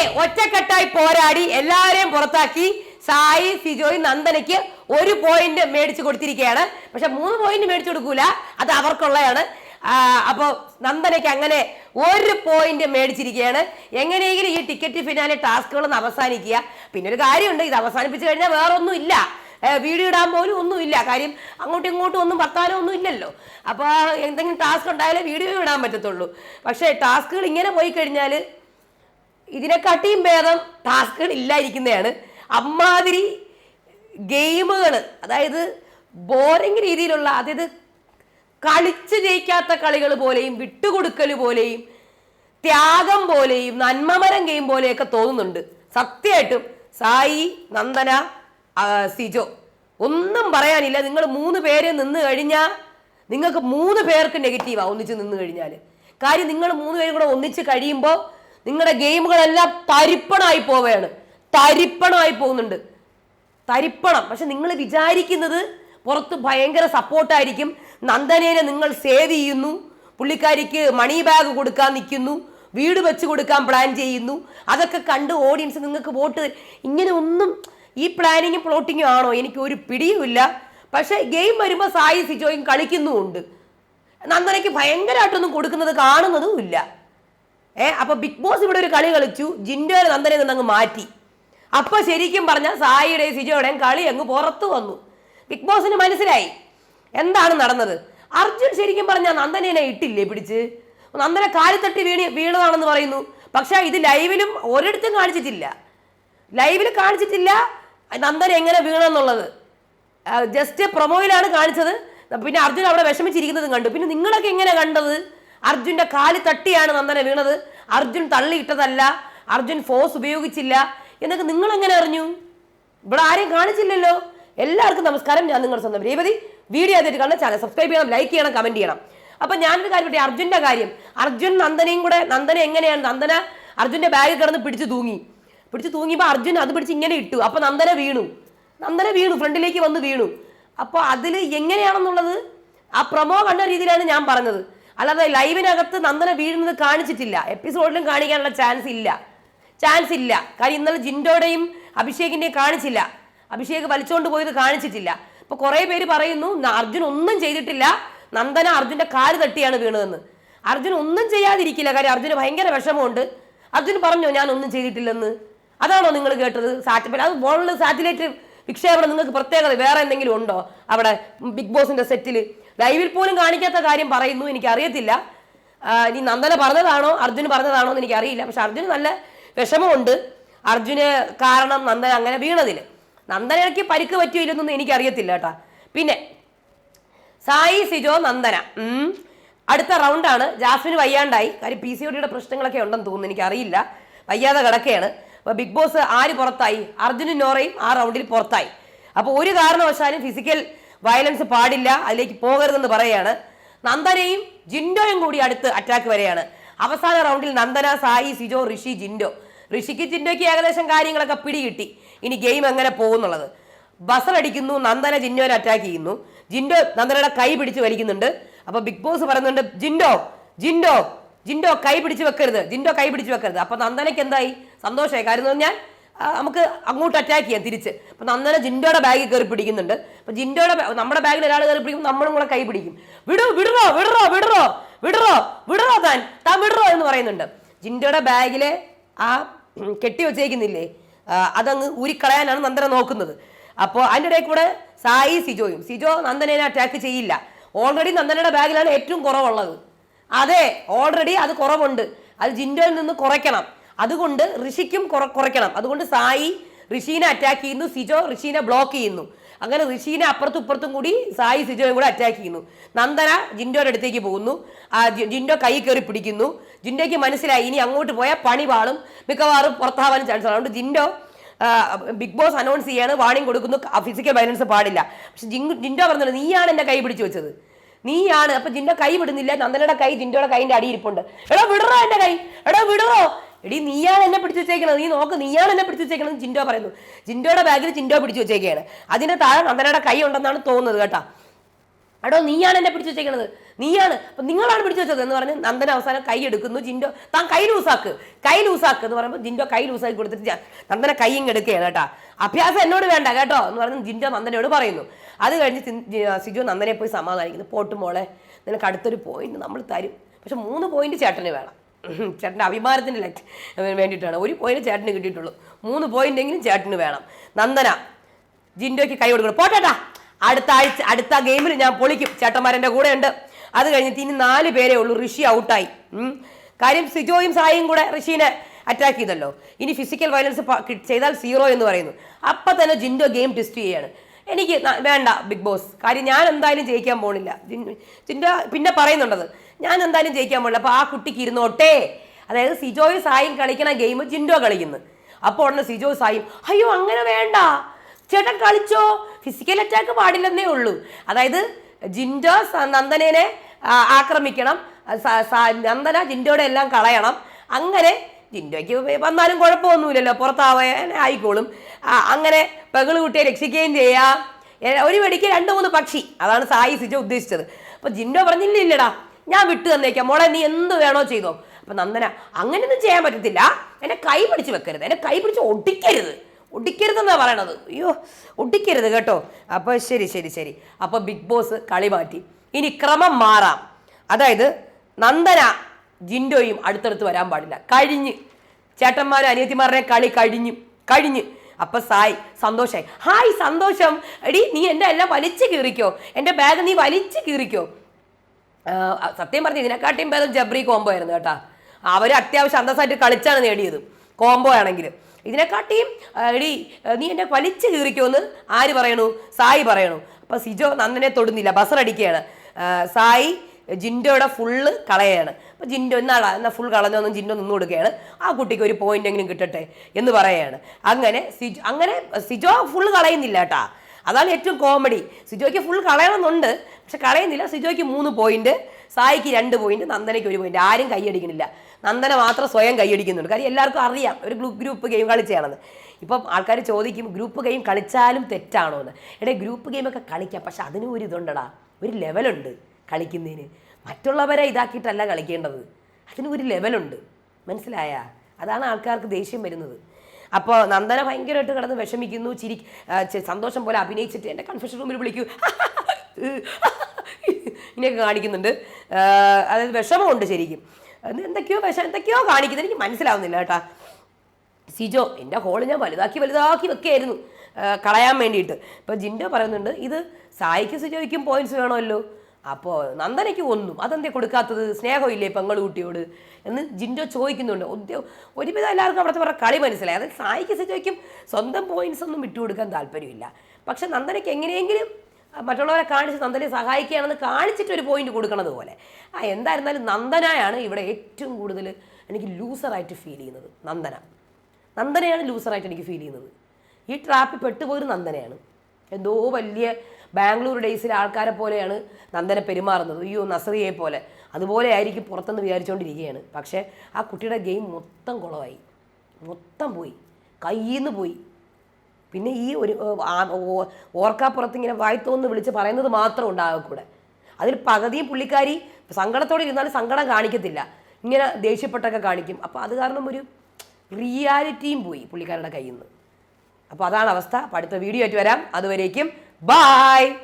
അങ്ങനെ ഒറ്റക്കെട്ടായി പോരാടി എല്ലാവരെയും പുറത്താക്കി സായി സിജോയ് നന്ദനയ്ക്ക് ഒരു പോയിന്റ് മേടിച്ചു കൊടുത്തിരിക്കുകയാണ്. പക്ഷെ മൂന്ന് പോയിന്റ് മേടിച്ചു കൊടുക്കൂല. അത് അവർക്കുള്ളതാണ്. അപ്പോൾ നന്ദനയ്ക്ക് അങ്ങനെ ഒരു പോയിന്റ് മേടിച്ചിരിക്കുകയാണ്. എങ്ങനെയെങ്കിലും ഈ ടിക്കറ്റ് ഫിനാലെ ടാസ്കുകളൊന്ന് അവസാനിക്കുക. പിന്നെ ഒരു കാര്യമുണ്ട്. ഇത് അവസാനിപ്പിച്ചു കഴിഞ്ഞാൽ വേറൊന്നും ഇല്ല. വീഡിയോ ഇടാൻ പോലും ഒന്നുമില്ല കാര്യം അങ്ങോട്ടും ഇങ്ങോട്ടും ഒന്നും വർത്താനം ഒന്നും ഇല്ലല്ലോ. അപ്പോൾ എന്തെങ്കിലും ടാസ്ക് ഉണ്ടായാലേ വീഡിയോ ഇടാൻ പറ്റത്തുള്ളൂ. പക്ഷേ ടാസ്കുകൾ ഇങ്ങനെ പോയി കഴിഞ്ഞാൽ ഇതിനെക്കാട്ടിയും ഭേദം ടാസ്കുകൾ ഇല്ലായിരിക്കുന്നതാണ്. അമ്മാതിരി ഗെയിമുകൾ അതായത് ബോറിംഗ് രീതിയിലുള്ള അതായത് കളിച്ച് ജയിക്കാത്ത കളികൾ പോലെയും വിട്ടുകൊടുക്കൽ പോലെയും ത്യാഗം പോലെയും നന്മമരം ഗെയിം പോലെയൊക്കെ തോന്നുന്നുണ്ട്. സത്യമായിട്ടും സായി നന്ദന സിജോ ഒന്നും പറയാനില്ല. നിങ്ങൾ മൂന്ന് പേര് നിന്ന് കഴിഞ്ഞാൽ നിങ്ങൾക്ക് മൂന്ന് പേർക്ക് നെഗറ്റീവാണ് ഒന്നിച്ച് നിന്ന് കഴിഞ്ഞാൽ കാര്യം നിങ്ങൾ മൂന്ന് പേരും കൂടെ ഒന്നിച്ച് കഴിയുമ്പോൾ നിങ്ങളുടെ ഗെയിമുകളെല്ലാം തരിപ്പണായി പോവുകയാണ്. തരിപ്പണമായി പോകുന്നുണ്ട്. തരിപ്പണം. പക്ഷെ നിങ്ങൾ വിചാരിക്കുന്നത് പുറത്ത് ഭയങ്കര സപ്പോർട്ടായിരിക്കും. നന്ദനേനെ നിങ്ങൾ സേവ് ചെയ്യുന്നു. പുള്ളിക്കാരിക്ക് മണി ബാഗ് കൊടുക്കാൻ നിൽക്കുന്നു. വീട് വെച്ച് കൊടുക്കാൻ പ്ലാൻ ചെയ്യുന്നു. അതൊക്കെ കണ്ട് ഓഡിയൻസ് നിങ്ങൾക്ക് വോട്ട്. ഇങ്ങനെ ഒന്നും ഈ പ്ലാനിങ്ങും പ്ലോട്ടിങ്ങും ആണോ? എനിക്ക് ഒരു പിടിയുമില്ല പക്ഷേ ഗെയിം വരുമ്പോൾ സായി സിജോയും കളിക്കുന്നുമുണ്ട്. നന്ദനയ്ക്ക് ഭയങ്കരമായിട്ടൊന്നും കൊടുക്കുന്നത് കാണുന്നതും ഇല്ല ഏ അപ്പൊ ബിഗ് ബോസ് ഇവിടെ ഒരു കളി കളിച്ചു. ജിൻഡോ നന്ദനെ നിന്ന് അങ്ങ് മാറ്റി. അപ്പൊ ശരിക്കും പറഞ്ഞാൽ സായിയുടെയും സിജോയുടെയും കളി അങ്ങ് പുറത്തു വന്നു. ബിഗ് ബോസിന് മനസ്സിലായി. എന്താണ് നടന്നത്? അർജുൻ ശരിക്കും പറഞ്ഞാൽ നന്ദനെ ഇട്ടില്ലേ പിടിച്ച്? നന്ദനെ കാലിത്തട്ടി വീണി വീണതാണെന്ന് പറയുന്നു. പക്ഷെ ഇത് ലൈവിലും ഒരിടത്തും കാണിച്ചിട്ടില്ല. ലൈവിൽ കാണിച്ചിട്ടില്ല നന്ദൻ എങ്ങനെ വീണെന്നുള്ളത്. ജസ്റ്റ് പ്രൊമോയിലാണ് കാണിച്ചത്. പിന്നെ അർജുൻ അവിടെ വിഷമിച്ചിരിക്കുന്നതും കണ്ടു. പിന്നെ നിങ്ങളൊക്കെ എങ്ങനെ കണ്ടത്? അർജുന്റെ കാൽ തട്ടിയാണ് നന്ദന വീണത്. അർജുൻ തള്ളിയിട്ടതല്ല. അർജുൻ ഫോഴ്സ് ഉപയോഗിച്ചില്ല. എന്നൊക്കെ നിങ്ങൾ എങ്ങനെ അറിഞ്ഞു? ഇവിടെ ആരെയും കാണിച്ചില്ലല്ലോ. എല്ലാവർക്കും നമസ്കാരം. ഞാൻ നിങ്ങളുടെ സ്വന്തം രേവതി. വീഡിയോ ആദ്യമായിട്ട് കാണുന്ന ചാനൽ സബ്സ്ക്രൈബ് ചെയ്യണം ലൈക്ക് ചെയ്യണം കമന്റ് ചെയ്യണം. അപ്പൊ ഞാനൊരു കാര്യം പറ്റി അർജുന്റെ കാര്യം. അർജുൻ നന്ദനയും കൂടെ നന്ദന എങ്ങനെയാണ്? നന്ദന അർജുന്റെ ബാഗ് കിടന്ന് പിടിച്ച് തൂങ്ങി. പിടിച്ച് തൂങ്ങിയപ്പോൾ അർജുൻ അത് പിടിച്ച് ഇങ്ങനെ ഇട്ടു. അപ്പൊ നന്ദന വീണു. നന്ദന വീണു ഫ്രണ്ടിലേക്ക് വന്ന് വീണു. അപ്പോൾ അതിൽ എങ്ങനെയാണെന്നുള്ളത് ആ പ്രമോ കണ്ട രീതിയിലാണ് ഞാൻ പറഞ്ഞത്. അല്ലാതെ ലൈവിനകത്ത് നന്ദന വീഴുന്നത് കാണിച്ചിട്ടില്ല. എപ്പിസോഡിലും കാണിക്കാനുള്ള ചാൻസ് ഇല്ല. ചാൻസ് ഇല്ല. കാര്യം ഇന്നലെ ജിൻഡോയുടെയും അഭിഷേകിന്റെയും കാണിച്ചില്ല. അഭിഷേക് വലിച്ചുകൊണ്ട് പോയത് കാണിച്ചിട്ടില്ല. അപ്പോൾ കുറേ പേര് പറയുന്നു "ന- അർജുൻ ഒന്നും ചെയ്തിട്ടില്ല. നന്ദന അർജുന്റെ കാൽ തട്ടിയാണ് വീണതെന്ന്. അർജുൻ ഒന്നും ചെയ്യാതിരിക്കില്ല. കാര്യം അർജുന് ഭയങ്കര വിഷമമുണ്ട്. അർജുൻ പറഞ്ഞു ഞാൻ ഒന്നും ചെയ്തിട്ടില്ലെന്ന്. അതാണോ നിങ്ങൾ കേട്ടത്? സാറ്റലൈറ്റ് അത് ബോളിൽ സാറ്റലൈറ്റ് വിക്ഷേപണം നിങ്ങൾക്ക് പ്രത്യേകത വേറെ എന്തെങ്കിലും ഉണ്ടോ അവിടെ? ബിഗ് ബോസിന്റെ സെറ്റിൽ ലൈവിൽ പോലും കാണിക്കാത്ത കാര്യം പറയുന്നു എനിക്കറിയത്തില്ല. ഇനി നന്ദന പറഞ്ഞതാണോ? അർജുന് പറഞ്ഞതാണോ എന്ന് എനിക്കറിയില്ല. പക്ഷെ അർജുന് നല്ല വിഷമമുണ്ട്. അർജുന് കാരണം നന്ദന അങ്ങനെ വീണതിൽ നന്ദനയ്ക്ക് പരിക്ക് പറ്റിയോ ഇല്ലെന്നൊന്നും എനിക്ക് അറിയത്തില്ല കേട്ടാ. പിന്നെ സായി സിജോ നന്ദന. അടുത്ത റൗണ്ടാണ് ജാസ്മിന് വയ്യാണ്ടായി. കാര്യം പി സി ഒടിയുടെ പ്രശ്നങ്ങളൊക്കെ ഉണ്ടെന്ന് തോന്നുന്നു. എനിക്കറിയില്ല. വയ്യാതെ കിടക്കുകയാണ് അപ്പോൾ ബിഗ് ബോസ് ആര് പുറത്തായി? അർജുനും നോറയും ആ റൗണ്ടിൽ പുറത്തായി. അപ്പോൾ ഒരു കാരണവശാലും ഫിസിക്കൽ വയലൻസ് പാടില്ല അതിലേക്ക് പോകരുതെന്ന് പറയുകയാണ്. നന്ദനയും ജിൻഡോയും കൂടി അടുത്ത് അറ്റാക്ക് വരെയാണ് അവസാന റൗണ്ടിൽ നന്ദന സായി സിജോ ഋഷി ജിൻഡോ. ഋഷിക്ക് ജിൻഡോയ്ക്ക് ഏകദേശം കാര്യങ്ങളൊക്കെ പിടികിട്ടി. ഇനി ഗെയിം എങ്ങനെ പോകുന്നുള്ളത്? ബസറടിക്കുന്നു നന്ദന ജിൻഡോനെ അറ്റാക്ക് ചെയ്യുന്നു. ജിൻഡോ നന്ദനയുടെ കൈ പിടിച്ച് വലിക്കുന്നുണ്ട്. അപ്പൊ ബിഗ് ബോസ് പറയുന്നുണ്ട് ജിൻഡോ ജിൻഡോ ജിൻഡോ കൈ പിടിച്ച് വെക്കരുത് ജിൻഡോ കൈ പിടിച്ച് വെക്കരുത്. അപ്പൊ നന്ദനയ്ക്ക് എന്തായി? സന്തോഷമായി. കാര്യം ആ, നമുക്ക് അങ്ങോട്ട് അറ്റാക്ക് ചെയ്യാം തിരിച്ച്. അപ്പൊ നന്ദന ജിൻഡോയുടെ ബാഗിൽ കയറി പിടിക്കുന്നുണ്ട്. അപ്പൊ ജിൻഡോയുടെ നമ്മുടെ ബാഗിൽ ഒരാൾ കയറി പിടിക്കും നമ്മളും കൂടെ കൈ പിടിക്കും. വിടോ വിടറോ വിടറോ വിടറോ വിടറോ വിടറോ താൻ. താൻ വിടറോ എന്ന് പറയുന്നുണ്ട്. ജിൻഡോയുടെ ബാഗിലെ ആ കെട്ടി വെച്ചേക്കുന്നില്ലേ? അതങ്ങ് ഊരിക്കളയാനാണ് നന്ദന നോക്കുന്നത്. അപ്പോൾ അതിന്റെ ഇടയിൽ കൂടെ സായി സിജോയും. സിജോ നന്ദനെ അറ്റാക്ക് ചെയ്യില്ല. ഓൾറെഡി നന്ദനയുടെ ബാഗിലാണ് ഏറ്റവും കുറവുള്ളത്. അതെ ഓൾറെഡി അത് കുറവുണ്ട്. അത് ജിൻഡോയിൽ നിന്ന് കുറയ്ക്കണം. അതുകൊണ്ട് ഋഷിക്കും കുറ- കുറയ്ക്കണം. അതുകൊണ്ട് സായി ഋഷീനെ അറ്റാക്ക് ചെയ്യുന്നു സിജോ ഋഷീനെ ബ്ലോക്ക് ചെയ്യുന്നു. അങ്ങനെ ഋഷീനെ അപ്പുറത്തും ഇപ്പുറത്തും കൂടി സായി സിജോയും കൂടെ അറ്റാക്ക് ചെയ്യുന്നു. നന്ദന ജിൻഡോയുടെ അടുത്തേക്ക് പോകുന്നു. ആ ജിൻഡോ കൈ കയറി പിടിക്കുന്നു. ജിൻഡോയ്ക്ക് മനസ്സിലായി ഇനി അങ്ങോട്ട് പോയാൽ പണി പാളും. മിക്കവാറും പുറത്താവാനും ചാൻസ് അതുകൊണ്ട് ജിൻഡോ ബിഗ് ബോസ് അനൗൺസ് ചെയ്യാണ് വാണിംഗ് കൊടുക്കുന്നു ഫിസിക്കൽ വയലൻസ് പാടില്ല. പക്ഷെ ജിൻ- ജിൻഡോ പറഞ്ഞത് നീയാണ് എന്നെ കൈ പിടിച്ചു വെച്ചത്. നീയാണ്. അപ്പൊ ജിൻഡോ കൈ വിടുന്നില്ല. നന്ദനയുടെ കൈ ജിൻഡോയുടെ കൈന്റെ അടിയിരിപ്പുണ്ട് എടാ വിടറോ എന്റെ കൈ? എടാ വിടറോ? എടി നീയാണ് എന്നെ പിടിച്ചു വെച്ചേക്കണത്. നീ നോക്ക് നീയാണ് എന്നെ പിടിച്ചു വെച്ചേക്കണത് ജിൻഡോ പറയുന്നു. ജിൻഡോയുടെ ബാഗിൽ ജിൻഡോ പിടിച്ചു വെച്ചേക്കാണ് അതിന്റെ താഴെ നന്ദനയുടെ കൈ ഉണ്ടെന്നാണ് തോന്നുന്നത് കേട്ടോ. അടോ നീയാണ് എന്നെ പിടിച്ചു വെച്ചേക്കണത്. നീയാണ്. നിങ്ങളാണ് പിടിച്ചു വെച്ചത് എന്ന് പറഞ്ഞ് നന്ദന അവസാനം കൈ എടുക്കുന്നു. ജിൻഡോ താൻ കൈ ലൂസാക്ക്. കൈ ലൂസാക്ക് എന്ന് പറയുമ്പോൾ ജിൻഡോ കൈ ലൂസാക്കി കൊടുത്തിട്ട് നന്ദന കൈ ഇങ്ങ് എടുക്കുകയാണ് കേട്ടോ. അഭ്യാസം എന്നോട് വേണ്ട കേട്ടോ എന്ന് പറഞ്ഞ് ജിൻഡോ നന്ദനയോട് പറയുന്നു. അത് കഴിഞ്ഞ് സിജു നന്ദനെ പോയി സമാധാനിക്കുന്നു. പോട്ട് മോളെ നിനക്ക് അടുത്തൊരു പോയിന്റ് നമ്മൾ തരും. പക്ഷെ മൂന്ന് പോയിന്റ് ചേട്ടന് വേണം. ചേട്ടന്റെ അഭിമാനത്തിന് വേണ്ടിയിട്ടാണ്. ഒരു പോയിന്റ് ചേട്ടന് കിട്ടിയിട്ടുള്ളൂ. മൂന്ന് പോയിന്റ് എങ്കിലും ചേട്ടന് വേണം. നന്ദന ജിൻഡോയ്ക്ക് കൈ കൊടുക്കണം. പോട്ടേട്ടാ അടുത്ത ആഴ്ച അടുത്ത ഗെയിമിൽ ഞാൻ പൊളിക്കും. ചേട്ടന്മാരെന്റെ കൂടെ ഉണ്ട് അത് കഴിഞ്ഞിട്ട് ഇനി നാല് പേരേ ഉള്ളൂ. ഋഷി ഔട്ടായി. കാര്യം സിജോയും സായിയും കൂടെ ഋഷീനെ അറ്റാക്ക് ചെയ്തല്ലോ. ഇനി ഫിസിക്കൽ വയലൻസ് ചെയ്താൽ സീറോ എന്ന് പറയുന്നു. അപ്പം തന്നെ ജിൻഡോ ഗെയിം ടെസ്റ്റ് ചെയ്യാണ്. എനിക്ക് വേണ്ട ബിഗ് ബോസ്. കാര്യം ഞാൻ എന്തായാലും ജയിക്കാൻ പോണില്ല. ജിൻഡോ പിന്നെ പറയുന്നുണ്ടത് ഞാൻ എന്തായാലും ജയിക്കാൻ പോണില്ല. അപ്പോൾ ആ കുട്ടിക്ക് ഇരുന്നോട്ടെ. അതായത് സിജോയ് സായും കളിക്കണ ഗെയിം ജിൻഡോ കളിക്കുന്നു. അപ്പോൾ ഉടനെ സിജോ സായും അയ്യോ അങ്ങനെ വേണ്ട. ചേട്ടൻ കളിച്ചോ? ഫിസിക്കൽ അറ്റാക്ക് പാടില്ലെന്നേ ഉള്ളൂ. അതായത് ജിൻഡോ നന്ദനേനെ ആക്രമിക്കണം. നന്ദന ജിൻഡോയുടെ എല്ലാം കളയണം. അങ്ങനെ ജിൻഡോയ്ക്ക് വന്നാലും കുഴപ്പമൊന്നുമില്ലല്ലോ. പുറത്താവാൻ ആയിക്കോളും. അങ്ങനെ പെകൾ കുട്ടിയെ രക്ഷിക്കുകയും ചെയ്യാം. ഒരു വെടിക്ക് രണ്ട് മൂന്ന് പക്ഷി. അതാണ് സായി സിജ ഉദ്ദേശിച്ചത്. അപ്പൊ ജിൻഡോ പറഞ്ഞില്ലില്ലടാ ഞാൻ വിട്ടു തന്നേക്കാം. മോളെ നീ എന്ത് വേണോ ചെയ്തോ. അപ്പൊ നന്ദന അങ്ങനെയൊന്നും ചെയ്യാൻ പറ്റത്തില്ല. എന്നെ കൈ പിടിച്ച് വെക്കരുത്. എന്നെ കൈ പിടിച്ച് ഒടിക്കരുത്. ഒടിക്കരുതെന്നാ പറയണത്. അയ്യോ ഒടിക്കരുത് കേട്ടോ. അപ്പോൾ ശരി ശരി ശരി. അപ്പോൾ ബിഗ് ബോസ് കളി മാറ്റി. ഇനി ക്രമം മാറാം. അതായത് നന്ദന ജിൻഡോയും അടുത്തടുത്ത് വരാൻ പാടില്ല. കഴിഞ്ഞ്. ചേട്ടന്മാരും അനിയത്തിമാരുടെ കളി കഴിഞ്ഞു. കഴിഞ്ഞ്. അപ്പൊ സായ് സന്തോഷായി. ഹായ് സന്തോഷം. എടി നീ എന്റെ എല്ലാം വലിച്ചു കീറിക്കോ. എന്റെ ബാഗ് നീ വലിച്ചു കീറിക്കോ. സത്യം പറഞ്ഞു ഇതിനെക്കാട്ടിയും ഭേദം ജബ്രി കോംബോ ആയിരുന്നു കേട്ടാ. അവർ അത്യാവശ്യം അന്തസ്സായിട്ട് കളിച്ചാണ് നേടിയത് കോംബോ ആണെങ്കിൽ. ഇതിനെക്കാട്ടിയും എടി നീ എന്നെ വലിച്ചു കീറിക്കോന്ന് ആര് പറയണു? സായി പറയണു. അപ്പൊ സിജോ നന്ദനെ തൊടുന്നില്ല ബസറടിക്കുകയാണ് സായി ജിൻഡോയുടെ ഫുള്ള് കളയാണ്. അപ്പൊ ജിൻഡോ എന്നാടാ എന്നാ ഫുൾ കളഞ്ഞൊന്നും ജിൻഡോ നിന്ന് കൊടുക്കുകയാണ്. ആ കുട്ടിക്ക് ഒരു പോയിന്റ് എങ്കിലും കിട്ടട്ടെ എന്ന് പറയുകയാണ് അങ്ങനെ സിജോ അങ്ങനെ സിജോ ഫുള്ള് കളയുന്നില്ല കേട്ടാ. അതാണ് ഏറ്റവും കോമഡി സിജോയ്ക്ക് ഫുൾ കളയണമെന്നുണ്ട്. പക്ഷെ കളയുന്നില്ല. സിജോയ്ക്ക് മൂന്ന് പോയിന്റ് സായിക്ക് രണ്ട് പോയിന്റ് നന്ദനയ്ക്ക് ഒരു പോയിന്റ് ആരും കൈയടിക്കുന്നില്ല നന്ദന മാത്രം സ്വയം കൈയടിക്കുന്നുണ്ട്. കാര്യം എല്ലാവർക്കും അറിയാം. ഒരു ഗ്രൂപ്പ് ഗെയിം കളിച്ചാണെന്ന്. ഇപ്പം ആൾക്കാർ ചോദിക്കും ഗ്രൂപ്പ് ഗെയിം കളിച്ചാലും തെറ്റാണോ എന്ന് എടേ ഗ്രൂപ്പ് ഗെയിമൊക്കെ കളിക്കാം. പക്ഷെ അതിനും ഒരു ഇതുണ്ടടാ. ഒരു ലെവലുണ്ട് കളിക്കുന്നതിന്. മറ്റുള്ളവരെ ഇതാക്കിയിട്ടല്ല കളിക്കേണ്ടത്. അതിന് ഒരു ലെവലുണ്ട്. മനസ്സിലായ? അതാണ് ആൾക്കാർക്ക് ദേഷ്യം വരുന്നത്. അപ്പോൾ നന്ദന ഭയങ്കരമായിട്ട് കിടന്ന് വിഷമിക്കുന്നു. ചിരി സന്തോഷം പോലെ അഭിനയിച്ചിട്ട് എന്റെ കൺഫ്യൂഷൻ റൂമിൽ വിളിക്കൂ. ഇങ്ങനെയൊക്കെ കാണിക്കുന്നുണ്ട്. അതായത് വിഷമമുണ്ട് ശരിക്കും. എന്തൊക്കെയോ വിഷം എന്തൊക്കെയോ കാണിക്കുന്നത് എനിക്ക് മനസ്സിലാവുന്നില്ല കേട്ടാ. സിജോ എന്റെ ഹോൾ ഞാൻ വലുതാക്കി വലുതാക്കി വെക്കുകയായിരുന്നു കളയാൻ വേണ്ടിയിട്ട്. ഇപ്പോൾ ജിൻഡോ പറയുന്നുണ്ട് ഇത് സായിക്ക് സിജോയ്ക്കും പോയിന്റ്സ് വേണമല്ലോ. അപ്പോൾ നന്ദനയ്ക്ക് ഒന്നും. അതെന്തേ കൊടുക്കാത്തത്? സ്നേഹമില്ലേ പെങ്ങളുകുട്ടിയോട് എന്ന് ജിൻഡോ ചോദിക്കുന്നുണ്ട്. ഒരുവിധം എല്ലാവർക്കും അവിടുത്തെ പറഞ്ഞ കളി മനസ്സിലായി. അതായത് സായിക്ക് സിജോയ്ക്കും സ്വന്തം പോയിന്റ്സ് ഒന്നും വിട്ടുകൊടുക്കാൻ താല്പര്യമില്ല. പക്ഷെ നന്ദനയ്ക്ക് എങ്ങനെയെങ്കിലും മറ്റുള്ളവരെ കാണിച്ച് നന്ദനെ സഹായിക്കുകയാണെന്ന് കാണിച്ചിട്ട് ഒരു പോയിന്റ് കൊടുക്കണത് പോലെ. ആ എന്തായിരുന്നാലും നന്ദനായാണ് ഇവിടെ ഏറ്റവും കൂടുതൽ എനിക്ക് ലൂസറായിട്ട് ഫീൽ ചെയ്യുന്നത്. നന്ദന. നന്ദനയാണ് ലൂസറായിട്ട് എനിക്ക് ഫീൽ ചെയ്യുന്നത്. ഈ ട്രാപ്പിൽ പെട്ടുപോയൊരു നന്ദനയാണ്. എന്തോ വലിയ ബാംഗ്ലൂർ ഡേയ്സിലെ ആൾക്കാരെ പോലെയാണ് നന്ദന പെരുമാറുന്നത്. അയ്യോ നസറിയെ പോലെ. അതുപോലെ ആയിരിക്കും പുറത്തെന്ന് വിചാരിച്ചുകൊണ്ടിരിക്കുകയാണ് പക്ഷേ ആ കുട്ടിയുടെ ഗെയിം മൊത്തം കുളമായി മൊത്തം പോയി. കയ്യിൽ നിന്ന് പോയി. പിന്നെ ഈ ഒരു ഓർക്കാപ്പുറത്ത് ഇങ്ങനെ വായ്ത്തോന്ന് വിളിച്ച് പറയുന്നത് മാത്രം ഉണ്ടാകക്കൂടെ അതിൽ പകുതിയും പുള്ളിക്കാരി സങ്കടത്തോടെ ഇരുന്നാലും സങ്കടം കാണിക്കത്തില്ല. ഇങ്ങനെ ദേഷ്യപ്പെട്ടൊക്കെ കാണിക്കും. അപ്പോൾ അത് കാരണം ഒരു റിയാലിറ്റിയും പോയി പുള്ളിക്കാരുടെ കയ്യിൽ നിന്ന് അപ്പോൾ അതാണ് അവസ്ഥ. അടുത്ത വീഡിയോ ആയിട്ട് വരാം. അതുവരേക്കും Bye.